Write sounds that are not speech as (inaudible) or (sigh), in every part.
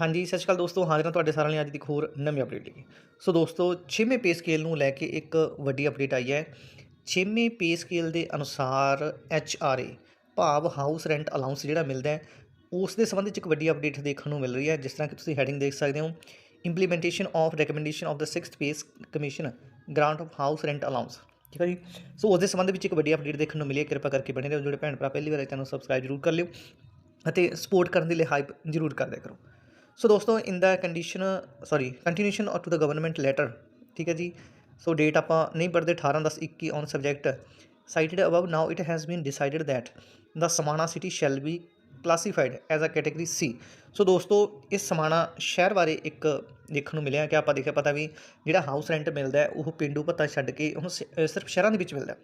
ਹਾਂਜੀ, ਸਤਿ ਸ਼੍ਰੀ ਅਕਾਲ ਦੋਸਤੋ। ਹਾਜ਼ਰ ਹਾਂ ਤੁਹਾਡੇ ਸਾਰਿਆਂ ਲਈ ਅੱਜ ਦੀ ਇੱਕ ਹੋਰ ਨਵੀਂ ਅਪਡੇਟ ਲਈ। ਸੋ ਦੋਸਤੋ 6ਵੇਂ ਪੇ ਸਕੇਲ ਨੂੰ ਲੈ ਕੇ ਇੱਕ ਵੱਡੀ ਅਪਡੇਟ ਆਈ ਹੈ। 6ਵੇਂ ਪੇ ਸਕੇਲ ਦੇ ਅਨੁਸਾਰ ਐਚ ਆਰ ਏ ਭਾਵ ਹਾਊਸ ਰੈਂਟ ਅਲਾਉਂਸ ਜਿਹੜਾ ਮਿਲਦਾ ਹੈ, ਉਸ ਦੇ ਸੰਬੰਧ ਵਿੱਚ ਇੱਕ ਵੱਡੀ ਅਪਡੇਟ ਦੇਖਣ ਨੂੰ ਮਿਲ ਰਹੀ ਹੈ, ਜਿਸ ਤਰ੍ਹਾਂ ਕਿ ਤੁਸੀਂ ਹੈਡਿੰਗ ਦੇਖ ਸਕਦੇ ਹੋ। Implementation of recommendation of the 6th pay commission grant of house rent allowance ਠੀਕ ਹੈ ਜੀ? ਸੋ ਉਸ ਦੇ ਸੰਬੰਧ ਵਿੱਚ ਇੱਕ ਵੱਡੀ ਅਪਡੇਟ ਦੇਖਣ ਨੂੰ ਮਿਲੀ ਹੈ। ਕਿਰਪਾ ਕਰਕੇ ਬਣੇ ਰਹੋ। ਜਿਹੜੇ ਭੈਣ ਭਰਾ ਪਹਿਲੀ ਵਾਰ ਚੈਨਲ ਸਬਸਕ੍ਰਾਈਬ ਜ਼ਰੂਰ ਕਰ ਲਿਓ ਅਤੇ ਸਪੋਰਟ ਕਰਨ ਦੇ ਲਈ ਹਾਈਪ ਜ਼ਰੂਰ ਕਰ ਕਰੋ। ਸੋ ਦੋਸਤੋ in the condition sorry continuation to the government letter ਠੀਕ ਹੈ ਜੀ ਸੋ ਡੇਟ ਆਪਾਂ ਨਹੀਂ ਪੜ੍ਹਦੇ 18 10 21 on subject cited above, now it has been decided that the Samana city shall be classified as a category C. So ਦੋਸਤੋ ਇਸ ਸਮਾਣਾ ਸ਼ਹਿਰ ਬਾਰੇ ਇੱਕ ਦੇਖਣ ਨੂੰ ਮਿਲਿਆ ਕਿ ਆਪਾਂ ਦੇਖਿਆ ਪਤਾ ਵੀ ਜਿਹੜਾ ਹਾਊਸ ਰੈਂਟ ਮਿਲਦਾ ਉਹ ਪਿੰਡੂ ਪੱਤਾ ਛੱਡ ਕੇ ਹੁਣ ਸਿਰਫ ਸ਼ਹਿਰਾਂ ਦੇ ਵਿੱਚ ਮਿਲਦਾ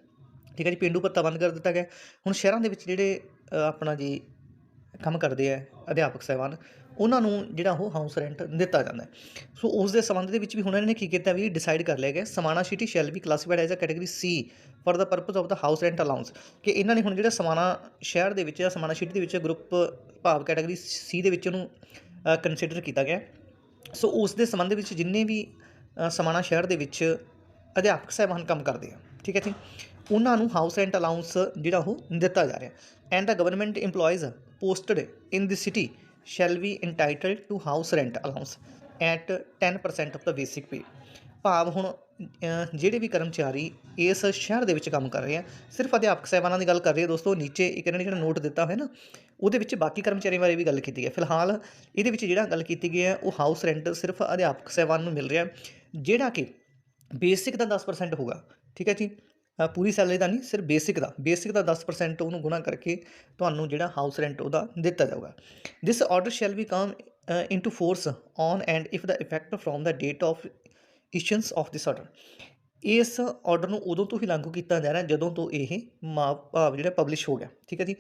ਠੀਕ ਹੈ ਜੀ ਪਿੰਡੂ ਭੱਤਾ ਬੰਦ ਕਰ ਦਿੱਤਾ ਗਿਆ ਹੁਣ ਸ਼ਹਿਰਾਂ ਦੇ ਵਿੱਚ ਜਿਹੜੇ ਆਪਣਾ ਜੀ ਕੰਮ ਕਰਦੇ ਆ ਅਧਿਆਪਕ ਸਾਹਿਬਾਨ, ਉਹਨਾਂ ਨੂੰ ਜਿਹੜਾ ਉਹ ਹਾਊਸ ਰੈਂਟ ਦਿੱਤਾ ਜਾਂਦਾ ਸੋ ਉਸ ਦੇ ਸੰਬੰਧ ਦੇ ਵਿੱਚ ਵੀ ਹੁਣ ਇਹਨਾਂ ਨੇ ਕੀ ਕੀਤਾ ਵੀ ਡਿਸਾਈਡ ਕਰ ਲਿਆ ਗਿਆ, Samana city shall be classified as a category C for the purpose of the house rent allowance ਕਿ ਇਹਨਾਂ ਨੇ ਹੁਣ ਜਿਹੜਾ ਸਮਾਣਾ ਸ਼ਹਿਰ ਦੇ ਵਿੱਚ ਜਾਂ ਸਮਾਣਾ ਸਿਟੀ ਦੇ ਵਿੱਚ ਗਰੁੱਪ ਭਾਵ ਕੈਟਾਗਰੀ ਸੀ ਦੇ ਵਿੱਚ ਉਹਨੂੰ ਕੰਸੀਡਰ ਕੀਤਾ ਗਿਆ। ਸੋ ਉਸ ਦੇ ਸੰਬੰਧ ਵਿੱਚ ਜਿੰਨੇ ਵੀ ਸਮਾਣਾ ਸ਼ਹਿਰ ਦੇ ਵਿੱਚ ਅਧਿਆਪਕ ਸਾਹਿਬਾਨ ਕੰਮ ਕਰਦੇ ਆ, ਠੀਕ ਹੈ ਜੀ? ਉਹਨਾਂ ਨੂੰ ਹਾਊਸ ਰੈਂਟ ਅਲਾਉਂਸ ਜਿਹੜਾ ਉਹ ਦਿੱਤਾ ਜਾ ਰਿਹਾ। And the government EMPLOYEES posted in the city shall be entitled to house rent allowance at 10% of the basic pay ਭਾਵ ਹੁਣ ਜਿਹੜੇ ਵੀ ਕਰਮਚਾਰੀ ਇਸ ਸ਼ਹਿਰ ਦੇ ਵਿੱਚ ਕੰਮ ਕਰ ਰਹੇ ਆ, ਸਿਰਫ ਅਧਿਆਪਕ ਸਾਹਿਬਾਨਾਂ ਦੀ ਗੱਲ ਕਰ ਰਹੀ ਹੈ ਦੋਸਤੋ, ਨੀਚੇ ਇੱਕ ਇਹਨਾਂ ਨੇ ਜਿਹੜਾ ਨੋਟ ਦਿੱਤਾ ਹੋਇਆ ਨਾ, ਉਹਦੇ ਵਿੱਚ ਬਾਕੀ ਕਰਮਚਾਰੀਆਂ ਬਾਰੇ ਵੀ ਗੱਲ ਕੀਤੀ ਹੈ। ਫਿਲਹਾਲ ਇਹਦੇ ਵਿੱਚ ਜਿਹੜਾ ਗੱਲ ਕੀਤੀ ਗਈ ਹੈ, ਉਹ ਹਾਊਸ ਰੈਂਟ ਸਿਰਫ ਅਧਿਆਪਕ ਸਾਹਿਬਾਨ ਨੂੰ ਮਿਲ ਰਿਹਾ ਜਿਹੜਾ ਕਿ ਬੇਸਿਕ ਦਾ 10% ਹੋਗਾ ਠੀਕ ਹੈ ਜੀ? ਪੂਰੀ ਸੈਲਰੀ ਦਾ ਨਹੀਂ, ਸਿਰਫ ਬੇਸਿਕ ਦਾ ਬੇਸਿਕ ਦਾ 10% ਉਹਨੂੰ ਗੁਣਾ ਕਰਕੇ ਤੁਹਾਨੂੰ ਜਿਹੜਾ ਹਾਊਸ ਰੈਂਟ ਉਹਦਾ ਦਿੱਤਾ ਜਾਊਗਾ। This order shall be come into force on and if the effect from the date of issuance of this order ਇਸ ਆਰਡਰ ਨੂੰ ਉਦੋਂ ਤੋਂ ਹੀ ਲਾਗੂ ਕੀਤਾ ਜਾ ਰਿਹਾ ਜਦੋਂ ਤੋਂ ਇਹ ਮਾ, ਭਾਵ ਜਿਹੜਾ ਪਬਲਿਸ਼ ਹੋ ਗਿਆ, ਠੀਕ ਹੈ ਜੀ?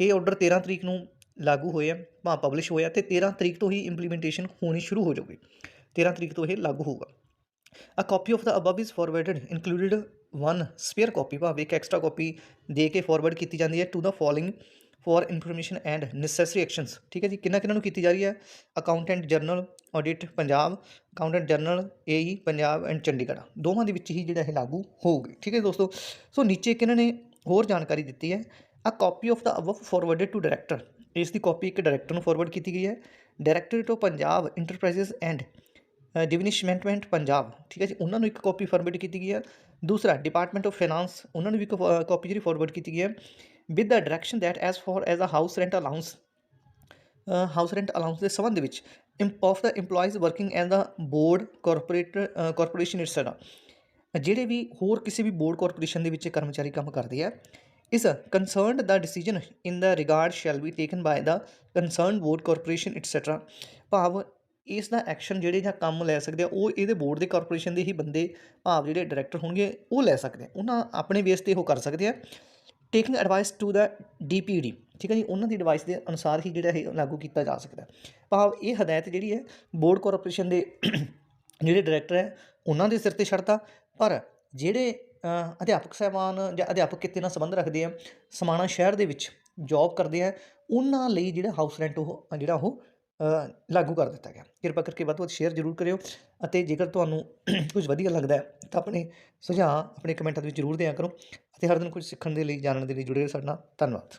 ਇਹ ਆਰਡਰ 13 ਤਰੀਕ ਨੂੰ ਲਾਗੂ ਹੋਇਆ ਭਾਵ ਪਬਲਿਸ਼ ਹੋਇਆ ਤੇ 13 ਤਰੀਕ ਤੋਂ ਹੀ ਇੰਪਲੀਮੈਂਟੇਸ਼ਨ ਹੋਣੀ ਸ਼ੁਰੂ ਹੋ ਜਾਊਗੀ। 13 ਤਰੀਕ ਤੋਂ ਇਹ ਲਾਗੂ ਹੋਊਗਾ। A copy of the above is forwarded, included one spare copy ਭਾਵੇਂ ਇੱਕ ਐਕਸਟਰਾ ਕਾਪੀ ਦੇ ਕੇ ਫਾਰਵਰਡ ਕੀਤੀ ਜਾਂਦੀ ਹੈ to the following for information and necessary actions ਠੀਕ ਹੈ ਜੀ? ਕਿੰਨਾ ਕਿੰਨਾ ਨੂੰ ਕੀਤੀ ਜਾ ਰਹੀ ਹੈ? Accountant general audit Punjab accountant general AE Punjab and Chandigarh ਦੋਵਾਂ ਦੇ ਵਿੱਚ ਹੀ ਜਿਹੜਾ ਇਹ ਲਾਗੂ ਹੋਊਗੀ। ਠੀਕ ਹੈ ਦੋਸਤੋ? ਸੋ ਨੀਚੇ ਕਿਹਨਾਂ ਨੇ ਹੋਰ ਜਾਣਕਾਰੀ ਦਿੱਤੀ ਹੈ। A copy of the above forwarded to director ਇਸ ਦੀ ਕਾਪੀ ਇੱਕ ਡਾਇਰੈਕਟਰ ਨੂੰ ਫਾਰਵਰਡ ਕੀਤੀ ਗਈ ਹੈ। Director to Punjab enterprises and disinvestment Punjab, ਠੀਕ ਹੈ ਜੀ? ਉਹਨਾਂ ਨੂੰ ਇੱਕ ਕਾਪੀ ਫਾਰਵਰਡ ਕੀਤੀ ਗਈ ਹੈ। ਦੂਸਰਾ ਡਿਪਾਰਟਮੈਂਟ ਆਫ ਫਾਈਨਾਂਸ ਉਹਨਾਂ ਨੂੰ ਵੀ ਇੱਕ ਕਾਪੀ ਜਿਹੜੀ ਫਾਰਵਰਡ ਕੀਤੀ ਗਈ ਹੈ। With the direction that as for as a house rent allowance house rent allowance ਦੇ ਸੰਬੰਧ ਵਿੱਚ of the EMPLOYEES working as the board corporate corporation etcetera ਜਿਹੜੇ ਵੀ ਹੋਰ ਕਿਸੇ ਵੀ ਬੋਰਡ ਕਾਰਪੋਰੇਸ਼ਨ ਦੇ ਵਿੱਚ ਕਰਮਚਾਰੀ ਕੰਮ ਕਰਦੇ ਆ ਇਸ concerned the decision in the regard shall be taken by the concerned board corporation etcetera ਭਾਵ ਇਸ ਦਾ ਐਕਸ਼ਨ ਜਿਹੜੇ ਜਾਂ ਕੰਮ ਲੈ ਸਕਦੇ ਆ, ਉਹ ਇਹਦੇ ਬੋਰਡ ਦੇ ਕਾਰਪੋਰੇਸ਼ਨ ਦੇ ਹੀ ਬੰਦੇ, ਭਾਵ ਜਿਹੜੇ ਡਾਇਰੈਕਟਰ ਹੋਣਗੇ, ਉਹ ਲੈ ਸਕਦੇ ਆ। ਉਹਨਾਂ ਆਪਣੇ ਬੇਸ ਤੇ ਉਹ ਕਰ ਸਕਦੇ ਆ। Taking advice to the DPD ਠੀਕ ਹੈ ਜੀ? ਉਹਨਾਂ ਦੀ ਐਡਵਾਈਸ ਦੇ ਅਨੁਸਾਰ ਹੀ ਜਿਹੜਾ ਇਹ ਲਾਗੂ ਕੀਤਾ ਜਾ ਸਕਦਾ। ਭਾਵ ਇਹ ਹਦਾਇਤ ਜਿਹੜੀ ਹੈ ਬੋਰਡ ਕਾਰਪੋਰੇਸ਼ਨ ਦੇ (clears throat) ਜਿਹੜੇ ਡਾਇਰੈਕਟਰ ਹੈ, ਉਹਨਾਂ ਦੇ ਸਿਰ ਤੇ ਛੱਡਤਾ। ਪਰ ਜਿਹੜੇ ਅਧਿਆਪਕ ਸਾਹਿਬਾਨ ਜਾਂ ਅਧਿਆਪਕ ਕਿੱਤੇ ਨਾਲ ਸੰਬੰਧ ਰੱਖਦੇ ਆ, ਸਮਾਣਾ ਸ਼ਹਿਰ ਦੇ ਵਿੱਚ ਜੌਬ ਕਰਦੇ ਆ, ਉਹਨਾਂ ਲਈ ਜਿਹੜਾ ਹਾਊਸ ਰੈਂਟ ਉਹ, ਜਿਹੜਾ ਉਹ ਲਾਗੂ ਕਰ ਦਿੱਤਾ ਗਿਆ। ਕਿਰਪਾ ਕਰਕੇ ਵੱਧ ਤੋਂ ਵੱਧ ਸ਼ੇਅਰ ਜ਼ਰੂਰ ਕਰਿਓ ਅਤੇ ਜੇਕਰ ਤੁਹਾਨੂੰ ਕੁਝ ਵਧੀਆ ਲੱਗਦਾ ਹੈ, ਤਾਂ ਆਪਣੇ ਸੁਝਾਅ ਆਪਣੇ ਕਮੈਂਟਾਂ ਦੇ ਵਿੱਚ ਜ਼ਰੂਰ ਦਿਆ ਕਰੋ ਅਤੇ ਹਰ ਦਿਨ ਕੁਝ ਸਿੱਖਣ ਦੇ ਲਈ, ਜਾਣਨ ਦੇ ਲਈ ਜੁੜੇ ਰਹੋ ਸਾਡੇ ਨਾਲ। ਧੰਨਵਾਦ।